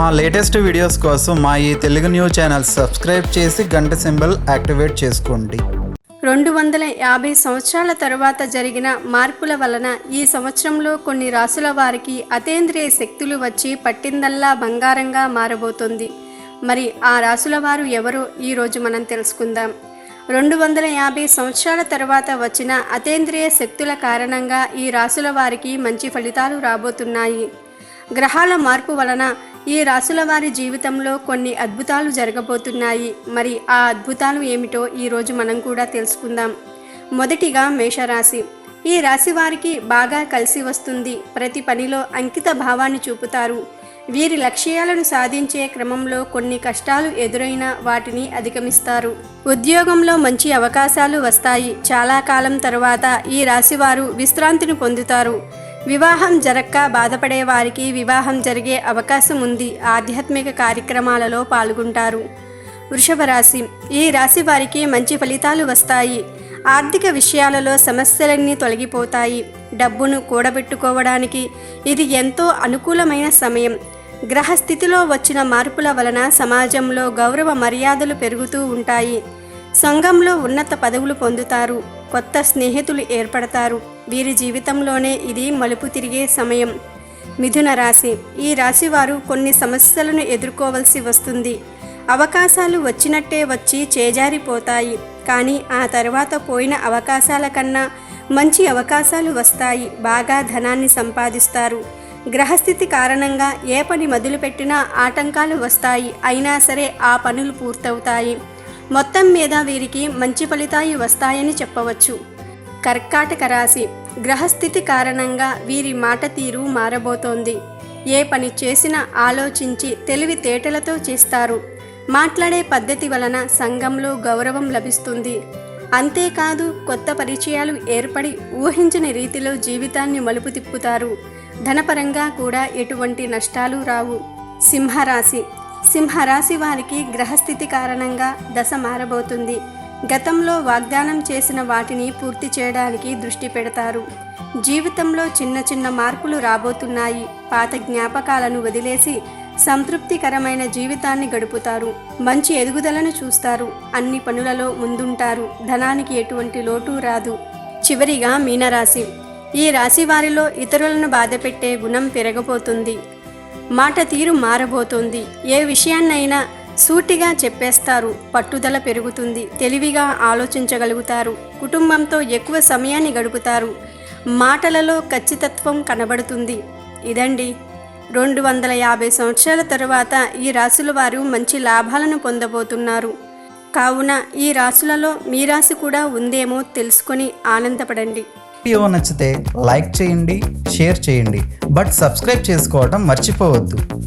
మా latest videos కోసం మా ఈ తెలుగు న్యూస్ ఛానల్ సబ్స్క్రైబ్ చేసి గంట సింబల్ యాక్టివేట్ చేసుకోండి. రెండు వందల యాభై సంవత్సరాల తరువాత జరిగిన మార్పుల వలన ఈ సంవత్సరంలో కొన్ని రాసుల వారికి అతేంద్రియ శక్తులు వచ్చి పట్టిందల్లా బంగారంగా మారబోతుంది. మరి ఆ రాసుల వారు ఎవరో ఈరోజు మనం తెలుసుకుందాం. రెండు వందల యాభై సంవత్సరాల తర్వాత వచ్చిన అతేంద్రియ శక్తుల కారణంగా ఈ రాసుల వారికి మంచి ఫలితాలు రాబోతున్నాయి. గ్రహాల మార్పు వలన ఈ రాసుల వారి జీవితంలో కొన్ని అద్భుతాలు జరగబోతున్నాయి. మరి ఆ అద్భుతాలు ఏమిటో ఈరోజు మనం కూడా తెలుసుకుందాం. మొదటిగా మేషరాశి. ఈ రాశి వారికి బాగా కలిసి వస్తుంది. ప్రతి పనిలో అంకిత భావాన్ని చూపుతారు. వీరి లక్ష్యాలను సాధించే క్రమంలో కొన్ని కష్టాలు ఎదురైనా వాటిని అధిగమిస్తారు. ఉద్యోగంలో మంచి అవకాశాలు వస్తాయి. చాలా కాలం తర్వాత ఈ రాశివారు విశ్రాంతిని పొందుతారు. వివాహం జరక్క బాధపడే వారికి వివాహం జరిగే అవకాశం ఉంది ఆధ్యాత్మిక కార్యక్రమాలలో పాల్గొంటారు. వృషభ రాశి ఈ రాశి వారికి మంచి ఫలితాలు వస్తాయి. ఆర్థిక విషయాలలో సమస్యలన్నీ తొలగిపోతాయి. డబ్బును కూడబెట్టుకోవడానికి ఇది ఎంతో అనుకూలమైన సమయం. గ్రహస్థితిలో వచ్చిన మార్పుల వలన సమాజంలో గౌరవ మర్యాదలు పెరుగుతూ ఉంటాయి. సంఘంలో ఉన్నత పదవులు పొందుతారు. కొత్త స్నేహితులు ఏర్పడతారు. వీరి జీవితంలోనే ఇది మలుపు తిరిగే సమయం. మిథున రాశి. ఈ రాశి వారు కొన్ని సమస్యలను ఎదుర్కోవలసి వస్తుంది. అవకాశాలు వచ్చినట్టే వచ్చి చేజారిపోతాయి. కానీ ఆ తర్వాత పోయిన అవకాశాల కన్నా మంచి అవకాశాలు వస్తాయి. బాగా ధనాన్ని సంపాదిస్తారు. గ్రహస్థితి కారణంగా ఏ పని మొదలుపెట్టినా ఆటంకాలు వస్తాయి. అయినా సరే ఆ పనులు పూర్తవుతాయి. మొత్తం మీద వీరికి మంచి ఫలితాలు వస్తాయని చెప్పవచ్చు. కర్కాటక రాశి. గ్రహస్థితి కారణంగా వీరి మాట తీరు మారబోతోంది. ఏ పని చేసినా ఆలోచించి తెలివితేటలతో చేస్తారు. మాట్లాడే పద్ధతి వలన సంఘంలో గౌరవం లభిస్తుంది. అంతేకాదు కొత్త పరిచయాలు ఏర్పడి ఊహించని రీతిలో జీవితాన్ని మలుపు తిప్పుతారు. ధనపరంగా కూడా ఎటువంటి నష్టాలు రావు. సింహరాశి. సింహరాశి వారికి గ్రహస్థితి కారణంగా దశ మారబోతుంది. గతంలో వాగ్దానం చేసిన వాటిని పూర్తి చేయడానికి దృష్టి పెడతారు. జీవితంలో చిన్న చిన్న మార్పులు రాబోతున్నాయి. పాత జ్ఞాపకాలను వదిలేసి సంతృప్తికరమైన జీవితాన్ని గడుపుతారు. మంచి ఎదుగుదలను చూస్తారు. అన్ని పనులలో ముందుంటారు. ధనానికి ఎటువంటి లోటు రాదు. చివరిగా మీనరాశి. ఈ రాశి వారిలో ఇతరులను బాధపెట్టే గుణం పెరగబోతుంది. మాట తీరు మారబోతోంది. ఏ విషయాన్నైనా సూటిగా చెప్పేస్తారు పట్టుదల పెరుగుతుంది తెలివిగా ఆలోచించగలుగుతారు కుటుంబంతో ఎక్కువ సమయాన్ని గడుపుతారు. మాటలలో ఖచ్చితత్వం కనబడుతుంది. ఇదండి. రెండు వందల యాభై సంవత్సరాల తరువాత ఈ రాశుల వారు మంచి లాభాలను పొందబోతున్నారు. కావున ఈ రాశులలో మీ రాశి కూడా ఉందేమో తెలుసుకొని ఆనందపడండి. వీడియో నచ్చితే లైక్ చేయండి షేర్ చేయండి. బట్ సబ్స్క్రైబ్ చేసుకోవడం మర్చిపోవద్దు.